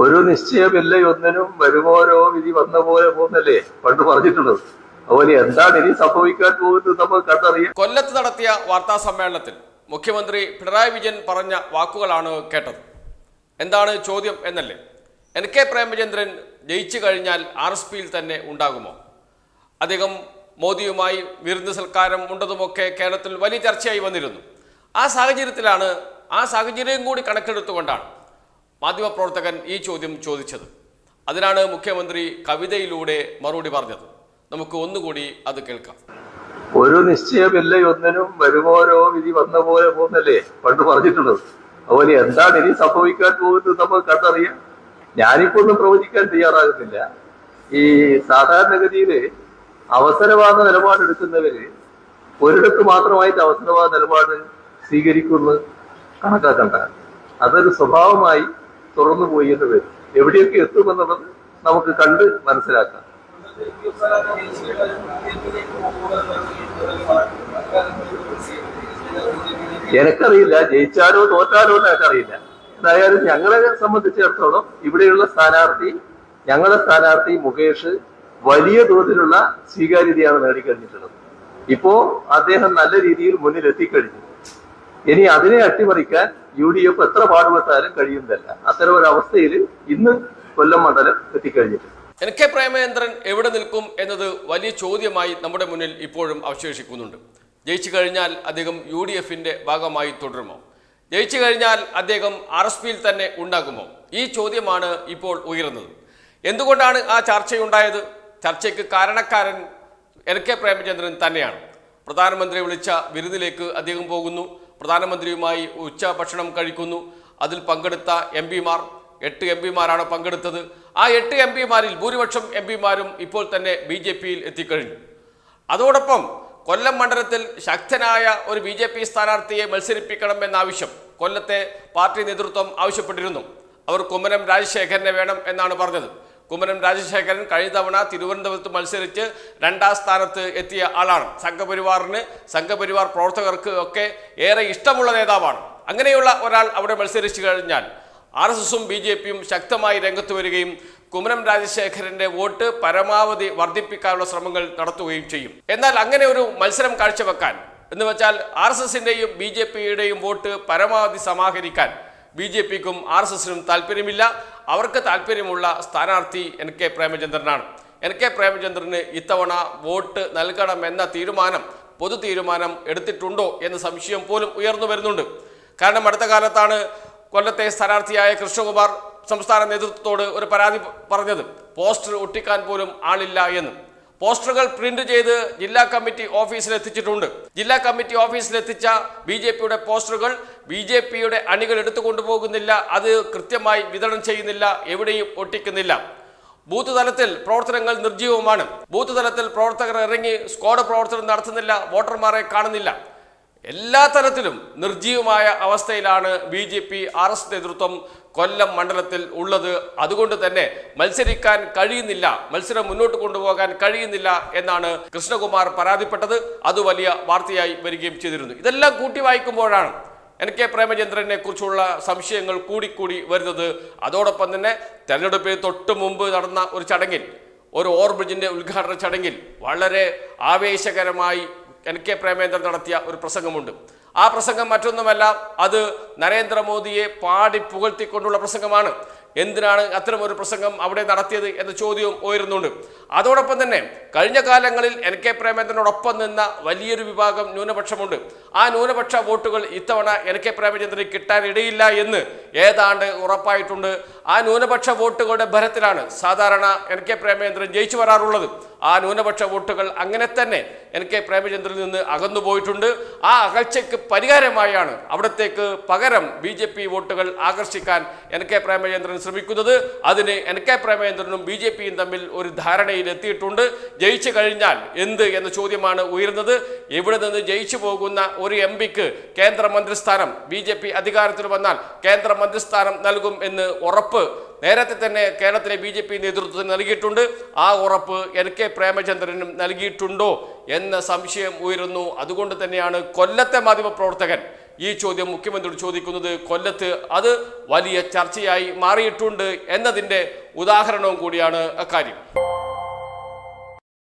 ഒരു നിശ്ചയമില്ല ഒന്നിനും വരുമോരോ വിധി വന്ന പോലെ പോകുന്നല്ലേ? പണ്ട് പറഞ്ഞിട്ടുള്ളത് അതുപോലെ എന്താണ് ഇനി സംഭവിക്കാൻ പോകുന്നത് നമ്മൾ കണ്ടറിയാം. കൊല്ലത്ത് നടത്തിയ വാർത്താ സമ്മേളനത്തിൽ മുഖ്യമന്ത്രി പിണറായി വിജയൻ പറഞ്ഞ വാക്കുകളാണ് കേട്ടത്. എന്താണ് ചോദ്യം എന്നല്ലേ? എൻ കെ പ്രേമചന്ദ്രൻ ജയിച്ചു കഴിഞ്ഞാൽ ആർ എസ് പിയിൽ തന്നെ ഉണ്ടാകുമോ? അദ്ദേഹം മോദിയുമായി വിരുന്ന് സൽക്കാരം ഉണ്ടതുമൊക്കെ കേരളത്തിൽ വലിയ ചർച്ചയായി വന്നിരുന്നു. ആ സാഹചര്യത്തിലാണ് ആ സാഹചര്യം കൂടി കണക്കെടുത്തുകൊണ്ടാണ് മാധ്യമപ്രവർത്തകൻ ഈ ചോദ്യം ചോദിച്ചത്. അതിനാണ് മുഖ്യമന്ത്രി കവിതയിലൂടെ മറുപടി പറഞ്ഞത്. നമുക്ക് ഒന്നുകൂടി അത് കേൾക്കാം. ഒരു നിശ്ചയമില്ല ഒന്നിനും വരുമോരോ വിധി വന്ന പോലെ പോകുന്നല്ലേ? പണ്ട് പറഞ്ഞിട്ടുള്ളത്. അതുപോലെ എന്താണ് ഇനി സംഭവിക്കാൻ പോകുന്നത് നമ്മൾ കണ്ടറിയാം ഞാനിപ്പോ ഒന്നും പ്രവചിക്കാൻ തയ്യാറാകുന്നില്ല. ഈ സാധാരണഗതിയിൽ അവസരവാദ നിലപാടെടുക്കുന്നവര് ഒരിടത്ത് മാത്രമായിട്ട് അവസരവാദ നിലപാട് സ്വീകരിക്കുമെന്ന് കണക്കാക്കണ്ട. അതൊരു സ്വഭാവമായി തുറന്നു പോയി എന്ന് വരും. എവിടെയൊക്കെ എത്തുമെന്നുള്ളത് നമുക്ക് കണ്ട് മനസ്സിലാക്കാം. എനക്കറിയില്ല ജയിച്ചാലോ തോറ്റാലോ എന്ന് എനിക്കറിയില്ല. എന്തായാലും ഞങ്ങളെ സംബന്ധിച്ചിടത്തോളം ഇവിടെയുള്ള സ്ഥാനാർത്ഥി ഞങ്ങളുടെ സ്ഥാനാർത്ഥി മുകേഷ് വലിയ തോതിലുള്ള സ്വീകാര്യതയാണ് നേടിക്കഴിഞ്ഞിട്ടുള്ളത്. ഇപ്പോ അദ്ദേഹം നല്ല രീതിയിൽ മുന്നിൽ എത്തിക്കഴിഞ്ഞു ഇനി അതിനെ അട്ടിമറിക്കാൻ യു ഡി എഫ് എത്ര പാടുപെട്ടാലും കഴിയുന്നതല്ല. അത്തരം ഒരു അവസ്ഥയിൽ ഇന്ന് കൊല്ലം മണ്ഡലം എത്തിക്കഴിഞ്ഞിട്ടുണ്ട്. എൻ കെ പ്രേമചന്ദ്രൻ എവിടെ നിൽക്കും എന്നത് വലിയ ചോദ്യമായി നമ്മുടെ മുന്നിൽ ഇപ്പോഴും അവശേഷിക്കുന്നുണ്ട്. ജയിച്ചു കഴിഞ്ഞാൽ അദ്ദേഹം യു ഡി എഫിന്റെ ഭാഗമായി തുടരുമോ? ജയിച്ചു കഴിഞ്ഞാൽ അദ്ദേഹം ആർ എസ് പിയിൽ തന്നെ ഉണ്ടാകുമോ? ഈ ചോദ്യമാണ് ഇപ്പോൾ ഉയരുന്നത്. എന്തുകൊണ്ടാണ് ആ ചർച്ചയുണ്ടായത്? ചർച്ചയ്ക്ക് കാരണക്കാരൻ എൻ കെ പ്രേമചന്ദ്രൻ തന്നെയാണ്. പ്രധാനമന്ത്രി വിളിച്ച വിരുന്നിലേക്ക് അദ്ദേഹം പോകുന്നു. പ്രധാനമന്ത്രിയുമായി ഉച്ച ഭക്ഷണം കഴിക്കുന്നു. അതിൽ പങ്കെടുത്ത എം പിമാർ എട്ട് എം പിമാരാണ് പങ്കെടുത്തത്. ആ എട്ട് എം പിമാരിൽ ഭൂരിപക്ഷം എം പിമാരും ഇപ്പോൾ തന്നെ ബി ജെ പിയിൽ എത്തിക്കഴിഞ്ഞു. അതോടൊപ്പം കൊല്ലം മണ്ഡലത്തിൽ ശക്തനായ ഒരു ബി ജെ പി സ്ഥാനാർത്ഥിയെ മത്സരിപ്പിക്കണം എന്നാവശ്യം കൊല്ലത്തെ പാർട്ടി നേതൃത്വം ആവശ്യപ്പെട്ടിരുന്നു. അവർ കുമ്മനം രാജശേഖരനെ വേണം എന്നാണ് പറഞ്ഞത്. കുമ്മനം രാജശേഖരൻ കഴിഞ്ഞ തവണ തിരുവനന്തപുരത്ത് മത്സരിച്ച് രണ്ടാം സ്ഥാനത്ത് എത്തിയ ആളാണ്. സംഘപരിവാറിന് സംഘപരിവാർ പ്രവർത്തകർക്ക് ഒക്കെ ഏറെ ഇഷ്ടമുള്ള നേതാവാണ്. അങ്ങനെയുള്ള ഒരാൾ അവിടെ മത്സരിച്ചു കഴിഞ്ഞാൽ ആർ എസ് എസും ബി ജെ പിയും ശക്തമായി രംഗത്ത് വരികയും കുമ്മനം രാജശേഖരന്റെ വോട്ട് പരമാവധി വർദ്ധിപ്പിക്കാനുള്ള ശ്രമങ്ങൾ നടത്തുകയും ചെയ്യും. എന്നാൽ അങ്ങനെ ഒരു മത്സരം കാഴ്ചവെക്കാൻ എന്ന് വെച്ചാൽ ആർ എസ് എസിന്റെയും ബി ജെ പിയുടെയും വോട്ട് പരമാവധി സമാഹരിക്കാൻ ബി ജെ പിക്കും ആർ എസ് എസിനും താല്പര്യമില്ല. അവർക്ക് താല്പര്യമുള്ള സ്ഥാനാർത്ഥി എൻ കെ പ്രേമചന്ദ്രനാണ്. എൻ കെ പ്രേമചന്ദ്രന് ഇത്തവണ വോട്ട് നൽകണമെന്ന തീരുമാനം പൊതു തീരുമാനം എടുത്തിട്ടുണ്ടോ എന്ന സംശയം പോലും ഉയർന്നു വരുന്നുണ്ട്. കാരണം അടുത്ത കാലത്താണ് കൊല്ലത്തെ സ്ഥാനാർത്ഥിയായ കൃഷ്ണകുമാർ സംസ്ഥാന നേതൃത്വത്തോട് ഒരു പരാതി പറഞ്ഞത്. പോസ്റ്റർ ഒട്ടിക്കാൻ പോലും ആളില്ല എന്ന്. പോസ്റ്ററുകൾ പ്രിന്റ് ചെയ്ത് ജില്ലാ കമ്മിറ്റി ഓഫീസിൽ എത്തിച്ചിട്ടുണ്ട് ജില്ലാ കമ്മിറ്റി ഓഫീസിൽ എത്തിച്ച ബി ജെ പിയുടെ പോസ്റ്ററുകൾ ബി ജെ പിയുടെ അണികൾ എടുത്തുകൊണ്ടുപോകുന്നില്ല അത് കൃത്യമായി വിതരണം ചെയ്യുന്നില്ല. എവിടെയും ഒട്ടിക്കുന്നില്ല. ബൂത്ത് തലത്തിൽ പ്രവർത്തനങ്ങൾ നിർജീവമാണ് ബൂത്ത് തലത്തിൽ പ്രവർത്തകർ ഇറങ്ങി സ്ക്വാഡ് പ്രവർത്തനം നടത്തുന്നില്ല. വോട്ടർമാരെ കാണുന്നില്ല. എല്ലാ തരത്തിലും നിർജീവമായ അവസ്ഥയിലാണ് B J P R S നേതൃത്വം കൊല്ലം മണ്ഡലത്തിൽ ഉള്ളത്. അതുകൊണ്ട് തന്നെ മത്സരിക്കാൻ കഴിയുന്നില്ല മത്സരം മുന്നോട്ട് കൊണ്ടുപോകാൻ കഴിയുന്നില്ല എന്നാണ് കൃഷ്ണകുമാർ പരാതിപ്പെട്ടത്. അത് വലിയ വാർത്തയായി വരികയും ചെയ്തിരുന്നു. ഇതെല്ലാം കൂട്ടി വായിക്കുമ്പോഴാണ് എൻ കെ പ്രേമചന്ദ്രനെ കുറിച്ചുള്ള സംശയങ്ങൾ കൂടിക്കൂടി വരുന്നത്. അതോടൊപ്പം തന്നെ തെരഞ്ഞെടുപ്പിന് തൊട്ട് മുമ്പ് നടന്ന ഒരു ചടങ്ങിൽ ഒരു ഓവർബ്രിഡ്ജിന്റെ ഉദ്ഘാടന ചടങ്ങിൽ വളരെ ആവേശകരമായി എൻ കെ പ്രേമേന്ദ്രൻ നടത്തിയ ഒരു പ്രസംഗമുണ്ട്. ആ പ്രസംഗം മറ്റൊന്നുമല്ല അത് നരേന്ദ്രമോദിയെ പാടി പുകഴ്ത്തിക്കൊണ്ടുള്ള പ്രസംഗമാണ്. എന്തിനാണ് അത്തരം ഒരു പ്രസംഗം അവിടെ നടത്തിയത് എന്ന ചോദ്യവും ഉയരുന്നുണ്ട്. അതോടൊപ്പം തന്നെ കഴിഞ്ഞ കാലങ്ങളിൽ എൻ കെ പ്രേമചന്ദ്രനോടൊപ്പം നിന്ന വലിയൊരു വിഭാഗം ന്യൂനപക്ഷമുണ്ട്. ആ ന്യൂനപക്ഷ വോട്ടുകൾ ഇത്തവണ എൻ കെ പ്രേമചന്ദ്രന് കിട്ടാനിടയില്ല എന്ന് ഏതാണ്ട് ഉറപ്പായിട്ടുണ്ട്. ആ ന്യൂനപക്ഷ വോട്ടുകളുടെ ബലത്തിലാണ് സാധാരണ എൻ കെ പ്രേമചന്ദ്രൻ ജയിച്ചു വരാറുള്ളത്. ആ ന്യൂനപക്ഷ വോട്ടുകൾ അങ്ങനെ തന്നെ എൻ കെ പ്രേമചന്ദ്രനിൽ നിന്ന് അകന്നുപോയിട്ടുണ്ട് ആ അകൽച്ചയ്ക്ക് പരിഹാരമായാണ് അവിടത്തേക്ക് പകരം ബി വോട്ടുകൾ ആകർഷിക്കാൻ എൻ കെ പ്രേമചന്ദ്രൻ ശ്രമിക്കുന്നത്. അതിന് എൻ കെ പ്രേമേന്ദ്രനും ബി ജെ പിയും തമ്മിൽ ഒരു ധാരണയിൽ എത്തിയിട്ടുണ്ട്. ജയിച്ചു കഴിഞ്ഞാൽ എന്ത് എന്ന ചോദ്യമാണ് ഉയരുന്നത്. ഇവിടെ നിന്ന് ജയിച്ചു പോകുന്ന ഒരു എം പിക്ക് കേന്ദ്രമന്ത്രിസ്ഥാനം ബി ജെ പി അധികാരത്തിൽ വന്നാൽ കേന്ദ്രമന്ത്രിസ്ഥാനം നൽകും എന്ന് ഉറപ്പ് നേരത്തെ തന്നെ കേരളത്തിലെ ബി ജെ പി നേതൃത്വത്തിന് നൽകിയിട്ടുണ്ട്. ആ ഉറപ്പ് എൻ കെ പ്രേമചന്ദ്രനും നൽകിയിട്ടുണ്ടോ എന്ന സംശയം ഉയരുന്നു. അതുകൊണ്ട് തന്നെയാണ് കൊല്ലത്തെ മാധ്യമപ്രവർത്തകൻ ഈ ചോദ്യം മുഖ്യമന്ത്രിയോട് ചോദിക്കുന്നത് കൊല്ലത്ത് അത് വലിയ ചർച്ചയായി മാറിയിട്ടുണ്ട് എന്നതിന്റെ ഉദാഹരണവും കൂടിയാണ് അക്കാര്യം.